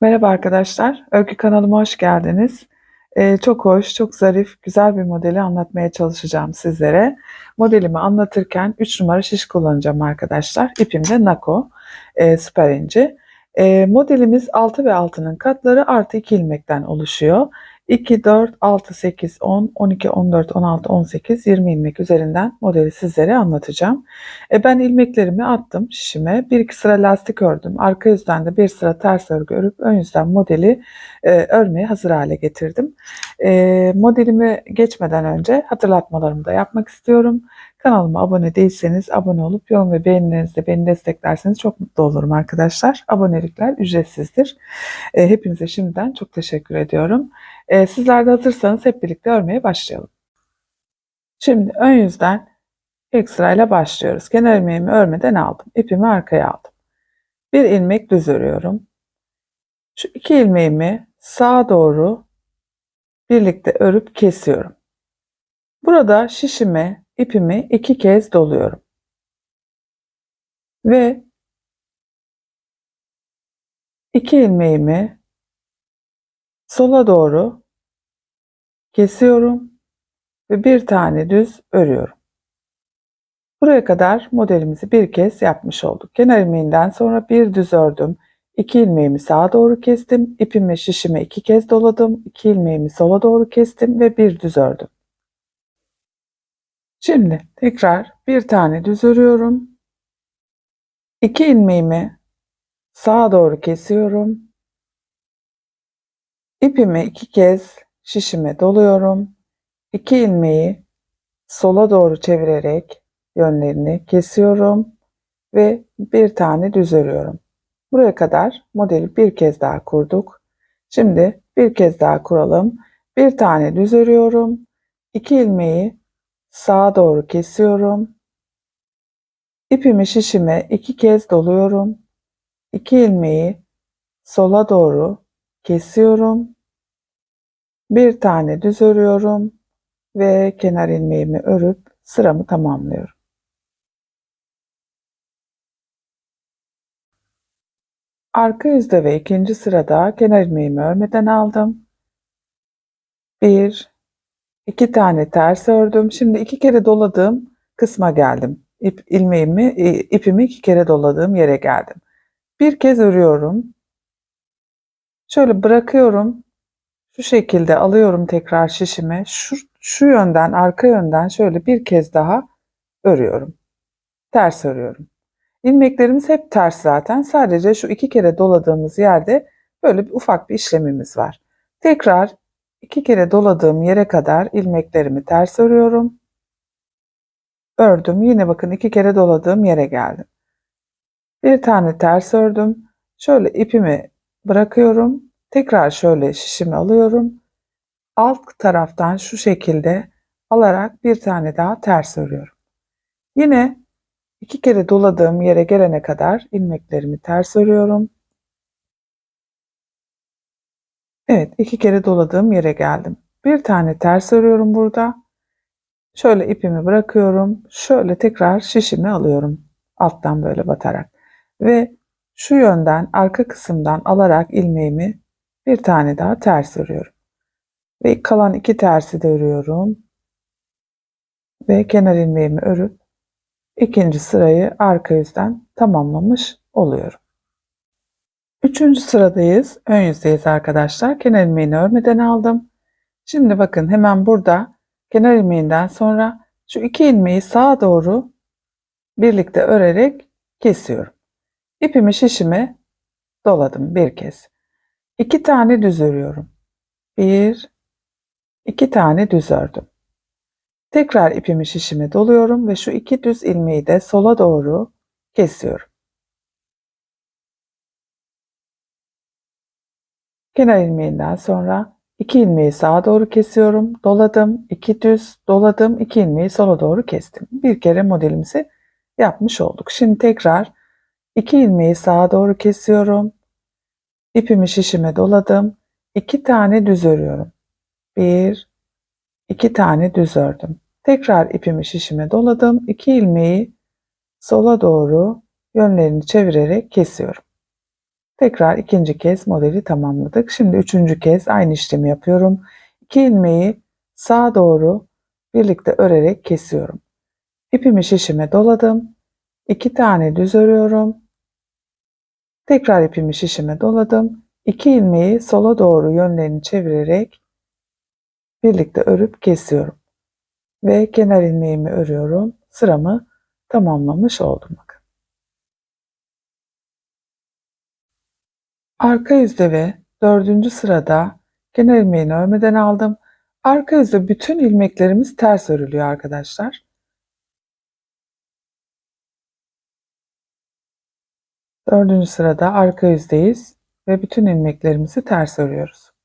Merhaba arkadaşlar, Örgü kanalıma hoş geldiniz. Ee, çok hoş, çok zarif, güzel bir modeli anlatmaya çalışacağım sizlere. Modelimi anlatırken 3 numara şiş kullanacağım arkadaşlar. İpim de Nako, e, süper inci. E, modelimiz 6 ve 6'nın katları artı 2 ilmekten oluşuyor. 2, 4, 6, 8, 10, 12, 14, 16, 18, 20 ilmek üzerinden modeli sizlere anlatacağım. E ben ilmeklerimi attım şişime. Bir iki sıra lastik ördüm. Arka yüzden de bir sıra ters örgü örüp ön yüzden modeli e, örmeye hazır hale getirdim. E, modelimi geçmeden önce hatırlatmalarımı da yapmak istiyorum. Kanalıma abone değilseniz abone olup yorum ve beğenilerinizle beni desteklerseniz çok mutlu olurum arkadaşlar. Abonelikler ücretsizdir. E, hepinize şimdiden çok teşekkür ediyorum. E, sizler de hazırsanız hep birlikte örmeye başlayalım. Şimdi ön yüzden ilk sırayla başlıyoruz. Kenar ilmeğimi örmeden aldım. İpimi arkaya aldım. Bir ilmek düz örüyorum. Şu iki ilmeğimi sağa doğru birlikte örüp kesiyorum. Burada şişime ipimi iki kez doluyorum. Ve iki ilmeğimi sola doğru kesiyorum ve bir tane düz örüyorum. Buraya kadar modelimizi bir kez yapmış olduk. Kenar ilmeğinden sonra bir düz ördüm. İki ilmeğimi sağa doğru kestim. İpimi şişime iki kez doladım. İki ilmeğimi sola doğru kestim ve bir düz ördüm. Şimdi tekrar bir tane düz örüyorum. İki ilmeğimi sağa doğru kesiyorum. İpimi iki kez şişime doluyorum. İki ilmeği sola doğru çevirerek yönlerini kesiyorum ve bir tane düz örüyorum. Buraya kadar modeli bir kez daha kurduk. Şimdi bir kez daha kuralım. Bir tane düz örüyorum. İki ilmeği sağa doğru kesiyorum. İpimi şişime iki kez doluyorum. İki ilmeği sola doğru kesiyorum. Bir tane düz örüyorum ve kenar ilmeğimi örüp sıramı tamamlıyorum. Arka yüzde ve ikinci sırada kenar ilmeğimi örmeden aldım. Bir, iki tane ters ördüm. Şimdi iki kere doladığım kısma geldim. İp, ilmeğimi, ipimi iki kere doladığım yere geldim. Bir kez örüyorum. Şöyle bırakıyorum. Şu şekilde alıyorum tekrar şişimi. Şu, şu yönden, arka yönden şöyle bir kez daha örüyorum. Ters örüyorum. İlmeklerimiz hep ters zaten. Sadece şu iki kere doladığımız yerde böyle bir ufak bir işlemimiz var. Tekrar iki kere doladığım yere kadar ilmeklerimi ters örüyorum. Ördüm. Yine bakın iki kere doladığım yere geldim. Bir tane ters ördüm. Şöyle ipimi bırakıyorum. Tekrar şöyle şişimi alıyorum. Alt taraftan şu şekilde alarak bir tane daha ters örüyorum. Yine iki kere doladığım yere gelene kadar ilmeklerimi ters örüyorum. Evet, iki kere doladığım yere geldim. Bir tane ters örüyorum burada. Şöyle ipimi bırakıyorum. Şöyle tekrar şişimi alıyorum. Alttan böyle batarak. Ve şu yönden arka kısımdan alarak ilmeğimi bir tane daha ters örüyorum. Ve kalan iki tersi de örüyorum. Ve kenar ilmeğimi örüp ikinci sırayı arka yüzden tamamlamış oluyorum. Üçüncü sıradayız. Ön yüzdeyiz arkadaşlar. Kenar ilmeğini örmeden aldım. Şimdi bakın hemen burada kenar ilmeğinden sonra şu iki ilmeği sağa doğru birlikte örerek kesiyorum. İpimi şişime doladım bir kez. İki tane düz örüyorum. Bir, iki tane düz ördüm. Tekrar ipimi şişime doluyorum ve şu iki düz ilmeği de sola doğru kesiyorum. Kenar ilmeğinden sonra iki ilmeği sağa doğru kesiyorum. Doladım, iki düz, doladım, iki ilmeği sola doğru kestim. Bir kere modelimizi yapmış olduk. Şimdi tekrar iki ilmeği sağa doğru kesiyorum. İpimi şişime doladım. İki tane düz örüyorum. Bir, iki tane düz ördüm. Tekrar ipimi şişime doladım. İki ilmeği sola doğru yönlerini çevirerek kesiyorum. Tekrar ikinci kez modeli tamamladık. Şimdi üçüncü kez aynı işlemi yapıyorum. İki ilmeği sağa doğru birlikte örerek kesiyorum. İpimi şişime doladım. İki tane düz örüyorum. Tekrar ipimi şişime doladım. İki ilmeği sola doğru yönlerini çevirerek birlikte örüp kesiyorum. Ve kenar ilmeğimi örüyorum. Sıramı tamamlamış oldum. Bakın. Arka yüzde ve dördüncü sırada kenar ilmeğini örmeden aldım. Arka yüzde bütün ilmeklerimiz ters örülüyor arkadaşlar. Dördüncü sırada arka yüzdeyiz ve bütün ilmeklerimizi ters örüyoruz.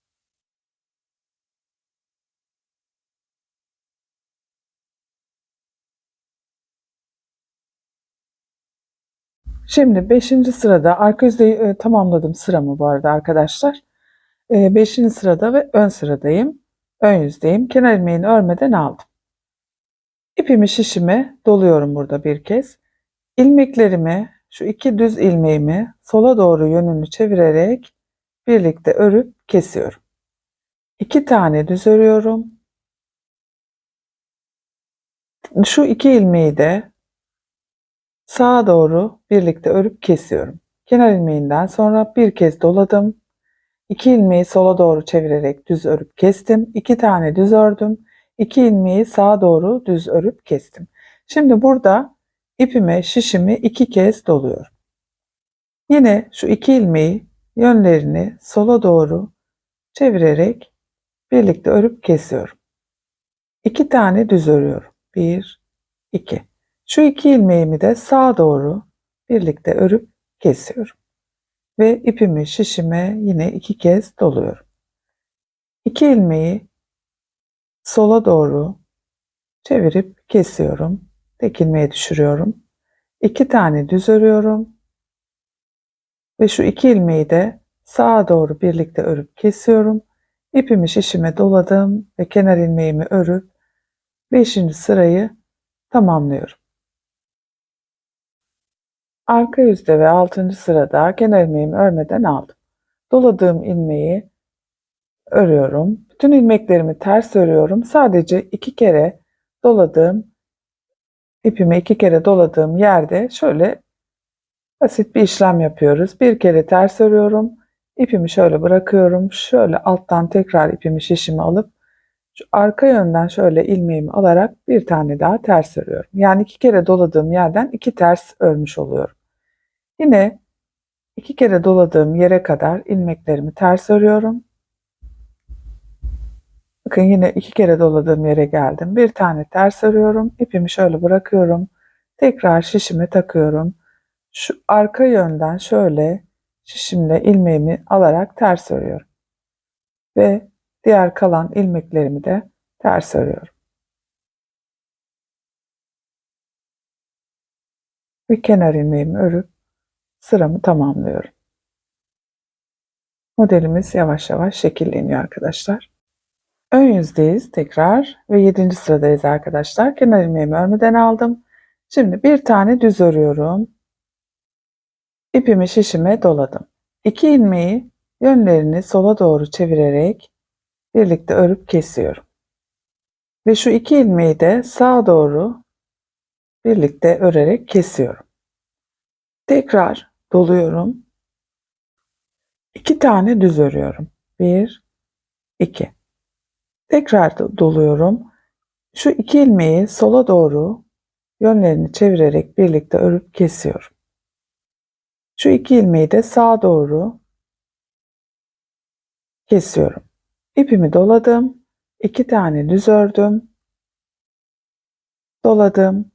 Şimdi 5. sırada arka yüzdeyi e, tamamladım sıramı bu arada arkadaşlar. 5. E, sırada ve ön sıradayım. Ön yüzdeyim. Kenar ilmeğini örmeden aldım. İpimi şişime doluyorum burada bir kez. İlmeklerimi şu iki düz ilmeğimi sola doğru yönünü çevirerek birlikte örüp kesiyorum. İki tane düz örüyorum. Şu iki ilmeği de sağa doğru birlikte örüp kesiyorum. Kenar ilmeğinden sonra bir kez doladım. İki ilmeği sola doğru çevirerek düz örüp kestim. İki tane düz ördüm. İki ilmeği sağa doğru düz örüp kestim. Şimdi burada ipime şişimi iki kez doluyorum. Yine şu iki ilmeği yönlerini sola doğru çevirerek birlikte örüp kesiyorum. İki tane düz örüyorum. Bir, iki. Şu iki ilmeğimi de sağa doğru birlikte örüp kesiyorum. Ve ipimi şişime yine iki kez doluyorum. İki ilmeği sola doğru çevirip kesiyorum. Tek ilmeğe düşürüyorum. İki tane düz örüyorum. Ve şu iki ilmeği de sağa doğru birlikte örüp kesiyorum. İpimi şişime doladım ve kenar ilmeğimi örüp 5. sırayı tamamlıyorum. Arka yüzde ve 6. sırada kenar ilmeğimi örmeden aldım. Doladığım ilmeği örüyorum. Bütün ilmeklerimi ters örüyorum. Sadece iki kere doladığım ipimi iki kere doladığım yerde şöyle basit bir işlem yapıyoruz. Bir kere ters örüyorum. İpimi şöyle bırakıyorum. Şöyle alttan tekrar ipimi şişimi alıp şu arka yönden şöyle ilmeğimi alarak bir tane daha ters örüyorum. Yani iki kere doladığım yerden iki ters örmüş oluyorum. Yine iki kere doladığım yere kadar ilmeklerimi ters örüyorum. Bakın yine iki kere doladığım yere geldim. Bir tane ters örüyorum. İpimi şöyle bırakıyorum. Tekrar şişime takıyorum. Şu arka yönden şöyle şişimle ilmeğimi alarak ters örüyorum. Ve diğer kalan ilmeklerimi de ters örüyorum. Ve kenar ilmeğimi örüp sıramı tamamlıyorum. Modelimiz yavaş yavaş şekilleniyor arkadaşlar. Ön yüzdeyiz tekrar ve 7. sıradayız arkadaşlar. Kenar ilmeğimi örmeden aldım. Şimdi bir tane düz örüyorum. İpimi şişime doladım. İki ilmeği yönlerini sola doğru çevirerek birlikte örüp kesiyorum. Ve şu iki ilmeği de sağa doğru birlikte örerek kesiyorum. Tekrar doluyorum. İki tane düz örüyorum. Bir, iki. Tekrar doluyorum. Şu iki ilmeği sola doğru yönlerini çevirerek birlikte örüp kesiyorum. Şu iki ilmeği de sağa doğru kesiyorum. İpimi doladım. iki tane düz ördüm. Doladım.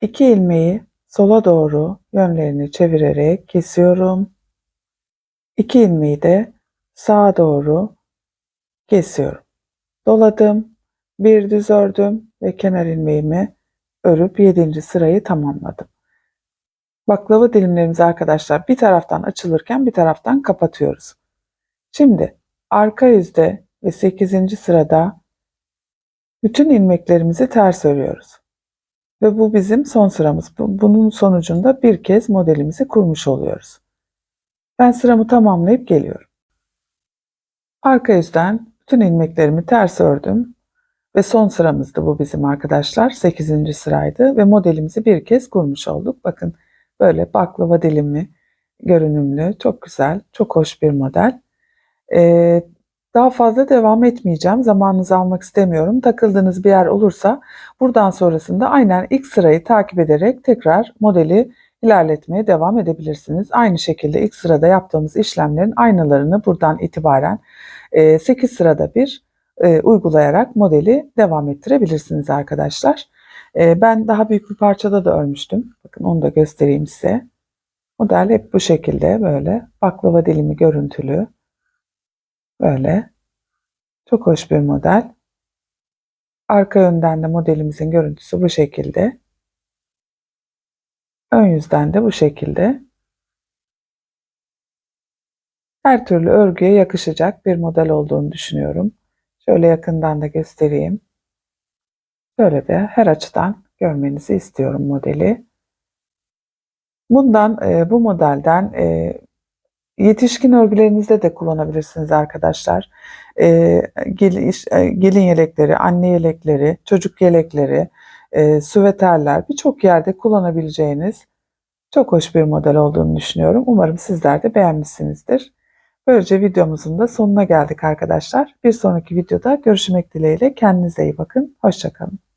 İki ilmeği sola doğru yönlerini çevirerek kesiyorum. İki ilmeği de sağa doğru kesiyorum. Doladım, bir düz ördüm ve kenar ilmeğimi örüp 7. sırayı tamamladım. Baklava dilimlerimizi arkadaşlar bir taraftan açılırken bir taraftan kapatıyoruz. Şimdi arka yüzde ve 8. sırada bütün ilmeklerimizi ters örüyoruz. Ve bu bizim son sıramız. Bunun sonucunda bir kez modelimizi kurmuş oluyoruz. Ben sıramı tamamlayıp geliyorum. Arka yüzden bütün ilmeklerimi ters ördüm. Ve son sıramızdı bu bizim arkadaşlar. 8. sıraydı ve modelimizi bir kez kurmuş olduk. Bakın böyle baklava dilimi görünümlü, çok güzel, çok hoş bir model. Ee, daha fazla devam etmeyeceğim. Zamanınızı almak istemiyorum. Takıldığınız bir yer olursa buradan sonrasında aynen ilk sırayı takip ederek tekrar modeli ilerletmeye devam edebilirsiniz. Aynı şekilde ilk sırada yaptığımız işlemlerin aynalarını buradan itibaren 8 sırada bir e, uygulayarak modeli devam ettirebilirsiniz arkadaşlar. E, ben daha büyük bir parçada da örmüştüm. Bakın onu da göstereyim size. Model hep bu şekilde böyle baklava dilimi görüntülü. Böyle. Çok hoş bir model. Arka yönden de modelimizin görüntüsü bu şekilde. Ön yüzden de bu şekilde. Her türlü örgüye yakışacak bir model olduğunu düşünüyorum. Şöyle yakından da göstereyim. Böyle de her açıdan görmenizi istiyorum modeli. Bundan, e, bu modelden e, yetişkin örgülerinizde de kullanabilirsiniz arkadaşlar. E, gelin, gelin yelekleri, anne yelekleri, çocuk yelekleri, e, süveterler birçok yerde kullanabileceğiniz çok hoş bir model olduğunu düşünüyorum. Umarım sizler de beğenmişsinizdir. Böylece videomuzun da sonuna geldik arkadaşlar. Bir sonraki videoda görüşmek dileğiyle. Kendinize iyi bakın. Hoşçakalın.